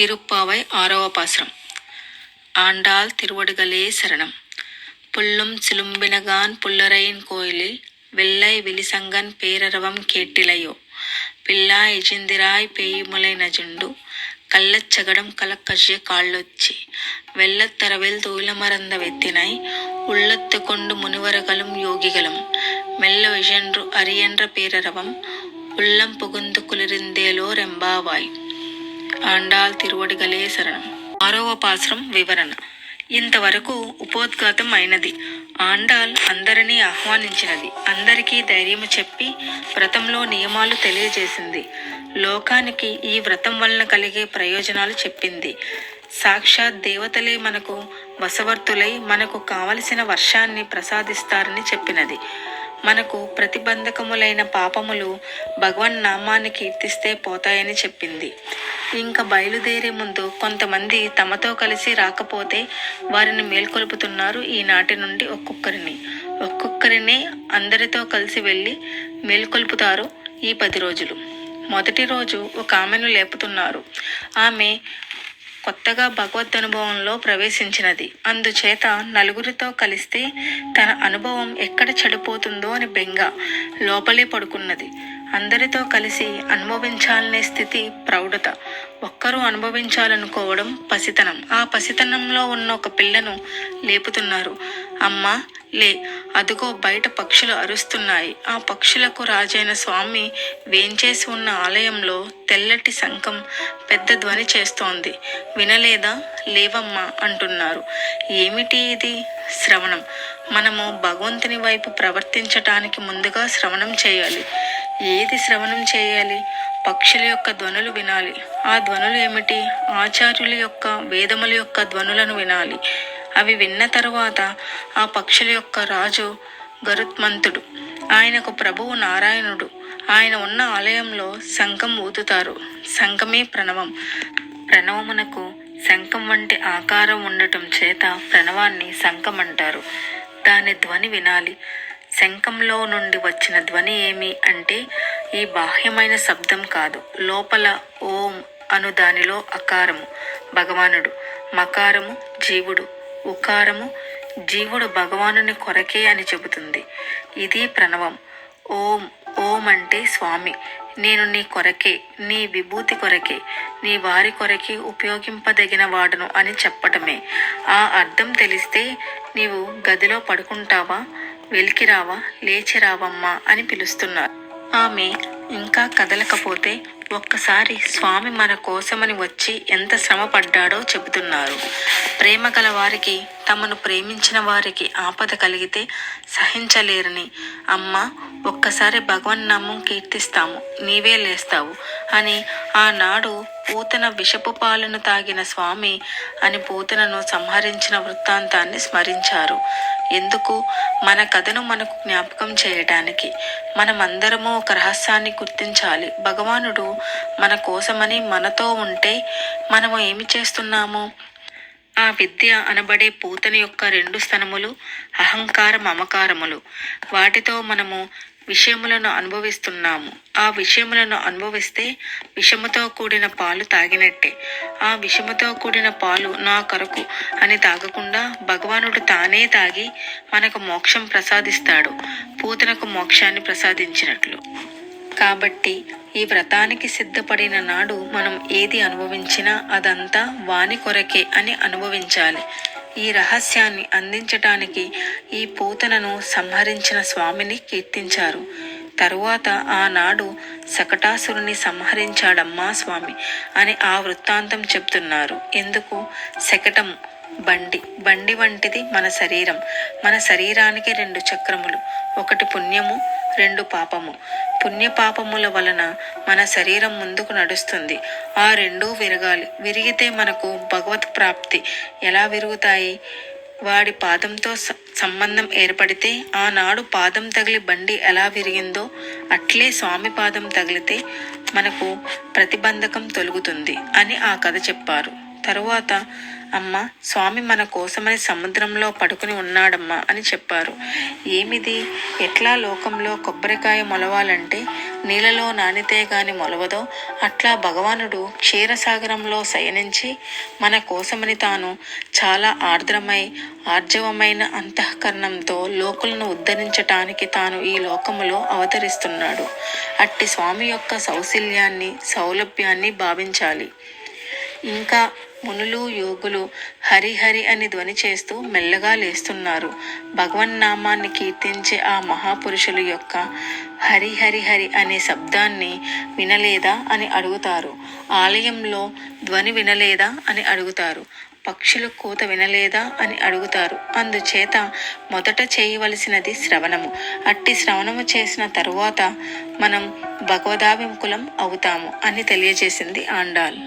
திருப்பாவை ஆரவ பாசுரம். ஆண்டாள் திருவடுகளே சரணம். புல்லும் சிலும்பினகான் புல்லரையின் கோயிலில் வெள்ளை விழிசங்கன் பேரரவம் கேட்டிலையோ. பில்லாய் இஜிந்திராய் பேயுமுலை நஜுண்டு கள்ளச்சகடம் கலக்கஷிய காள்ளொச்சி வெள்ளத்தரவில் தூயிலமறந்த வெத்தினை உள்ளத்து கொண்டு முனிவர்களும் யோகிகளும். மெல்ல விஷென்று அரியன்ற பேரரவம் உள்ளம் புகுந்து குளிர்ந்தேலோர் எம்பாவாய். ఆండాల్ తిరువడిగలే శరణం. ఆరవ పాశ్రం వివరణ. ఇంతవరకు ఉపోద్ఘాతం అయినది. ఆండాల్ అందరినీ ఆహ్వానించినది. అందరికీ ధైర్యము చెప్పి వ్రతంలో నియమాలు తెలియజేసింది. లోకానికి ఈ వ్రతం వలన కలిగే ప్రయోజనాలు చెప్పింది. సాక్షాత్ దేవతలే మనకు వశవర్తులై మనకు కావలసిన వర్షాన్ని ప్రసాదిస్తారని చెప్పినది. మనకు ప్రతిబంధకములైన పాపములు భగవన్ నామాన్ని కీర్తిస్తే పోతాయని చెప్పింది. ఇంకా బయలుదేరే ముందు కొంతమంది తమతో కలిసి రాకపోతే వారిని మేల్కొల్పుతున్నారు ఈనాటి నుండి ఒక్కొక్కరిని. ఒక్కొక్కరిని అందరితో కలిసి వెళ్ళి మేల్కొల్పుతారు ఈ పది రోజులు. మొదటి రోజు ఒక ఆమెను లేపుతున్నారు. ఆమె కొత్తగా భగవద్ అనుభవంలో ప్రవేశించినది. అందుచేత నలుగురితో కలిస్తే తన అనుభవం ఎక్కడ చెడిపోతుందో అని బెంగ లోపలే పడుకున్నది. అందరితో కలిసి అనుభవించాలనే స్థితి ప్రౌఢత. ఒక్కరూ అనుభవించాలనుకోవడం పసితనం. ఆ పసితనంలో ఉన్న ఒక పిల్లను లేపుతున్నారు. అమ్మ లే అదుగో బయట పక్షులు అరుస్తున్నాయి. ఆ పక్షులకు రాజైన స్వామి వేంచేసి ఉన్న ఆలయంలో తెల్లటి శంఖం పెద్ద ధ్వని చేస్తోంది. వినలేదా? లేవమ్మా అంటున్నారు. ఏమిటి ఇది? శ్రవణం. మనము భగవంతుని వైపు ప్రవర్తించటానికి ముందుగా శ్రవణం చేయాలి. ఏది శ్రవణం చేయాలి? పక్షుల యొక్క ధ్వనులు వినాలి. ఆ ధ్వనులు ఏమిటి? ఆచార్యుల యొక్క వేదముల యొక్క ధ్వనులను వినాలి. అవి విన్న తరువాత ఆ పక్షుల యొక్క రాజు గరుత్మంతుడు. ఆయనకు ప్రభువు నారాయణుడు. ఆయన ఉన్న ఆలయంలో శంఖం ఊదుతారు. శంఖమే ప్రణవం. ప్రణవమునకు శంఖం వంటి ఆకారం ఉండటం చేత ప్రణవాన్ని శంఖం అంటారు. దాని ధ్వని వినాలి. శంఖంలో నుండి వచ్చిన ధ్వని ఏమి అంటే ఈ బాహ్యమైన శబ్దం కాదు. లోపల ఓం అను దానిలో అకారము. భగవానుడు మకారము జీవుడు ఉకారము జీవుడు భగవానుని కొరకే అని చెబుతుంది. ఇది ప్రణవం. ఓం ఓం అంటే స్వామి. నేను నీ కొరకే నీ విభూతి కొరకే నీ వారి కొరకే ఉపయోగింపదగిన వాడును అని చెప్పటమే. ఆ అర్థం తెలిస్తే నీవు గదిలో పడుకుంటావా? వెలికిరావా? లేచిరావమ్మా అని పిలుస్తున్నారు. ఆమె ఇంకా కదలకపోతే ఒక్కసారి స్వామి మన కోసమని వచ్చి ఎంత శ్రమ పడ్డాడో చెబుతున్నారు. ప్రేమ గల వారికి తమను ప్రేమించిన వారికి ఆపద కలిగితే సహించలేరని. అమ్మ ఒక్కసారి భగవన్ నామం కీర్తిస్తాము నీవే లేస్తావు అని. ఆనాడు పూతన విషపు పాలను తాగిన స్వామి అని పూతనను సంహరించిన వృత్తాంతాన్ని స్మరించారు. ఎందుకు? మన కథను మనకు జ్ఞాపకం చేయడానికి మనమందరము ఒక రహస్యాన్ని గుర్తించాలి. భగవానుడు మన కోసమని మనతో ఉంటే మనము ఏమి చేస్తున్నాము? ఆ విద్య అనబడే పూతని యొక్క రెండు స్థనములు అహంకార మమకారములు వాటితో మనము విషయములను అనుభవిస్తున్నాము. ఆ విషయములను అనుభవిస్తే విషముతో కూడిన పాలు తాగినట్టే. ఆ విషముతో కూడిన పాలు నా కొరకు అని తాగకుండా భగవానుడు తానే తాగి మనకు మోక్షం ప్రసాదిస్తాడు. పూతనకు మోక్షాన్ని ప్రసాదించినట్లు. కాబట్టి ఈ వ్రతానికి సిద్ధపడిన నాడు మనం ఏది అనుభవించినా అదంతా వాని కొరకే అని అనుభవించాలి. ఈ రహస్యాన్ని అందించటానికి ఈ పూతనను సంహరించిన స్వామిని కీర్తించారు. తరువాత ఆనాడు శకటాసురుని సంహరించాడమ్మా స్వామి అని ఆ వృత్తాంతం చెప్తున్నారు. ఎందుకు? శకటం బండి బండి వంటిది మన శరీరం. మన శరీరానికి రెండు చక్రములు ఒకటి పుణ్యము రెండు పాపము. పుణ్యపాపముల వలన మన శరీరం ముందుకు నడుస్తుంది. ఆ రెండూ విరగాలి. విరిగితే మనకు భగవత్ ప్రాప్తి. ఎలా విరుగుతాయి? వాడి పాదంతో సంబంధం ఏర్పడితే ఆనాడు పాదం తగిలి బండి ఎలా విరిగిందో అట్లే స్వామి పాదం తగిలితే మనకు ప్రతిబంధకం తొలుగుతుంది అని ఆ కథ చెప్పారు. తరువాత అమ్మ స్వామి మన కోసమని సముద్రంలో పడుకుని ఉన్నాడమ్మా అని చెప్పారు. ఏమిది? ఎట్లా లోకంలో కొబ్బరికాయ మొలవాలంటే నీళ్ళలో నానితే గాని మొలవదో అట్లా భగవానుడు క్షీరసాగరంలో శయనించి మన కోసమని తాను చాలా ఆర్ద్రమై ఆర్జవమైన అంతఃకరణంతో లోకులను ఉద్ధరించటానికి తాను ఈ లోకములో అవతరిస్తున్నాడు. అట్టి స్వామి యొక్క సౌశల్యాన్ని సౌలభ్యాన్ని భావించాలి. ఇంకా మునులు యోగులు హరిహరి అని ధ్వని చేస్తూ మెల్లగా లేస్తున్నారు. భగవన్నామాన్ని కీర్తించే ఆ మహాపురుషుల యొక్క హరి హరి హరి అనే శబ్దాన్ని వినలేదా అని అడుగుతారు. ఆలయంలో ధ్వని వినలేదా అని అడుగుతారు. పక్షుల కూత వినలేదా అని అడుగుతారు. అందుచేత మొదట చేయవలసినది శ్రవణము. అట్టి శ్రవణము చేసిన తరువాత మనం భగవదాభిముఖులం అవుతాము అని తెలియజేసింది ఆండాల్.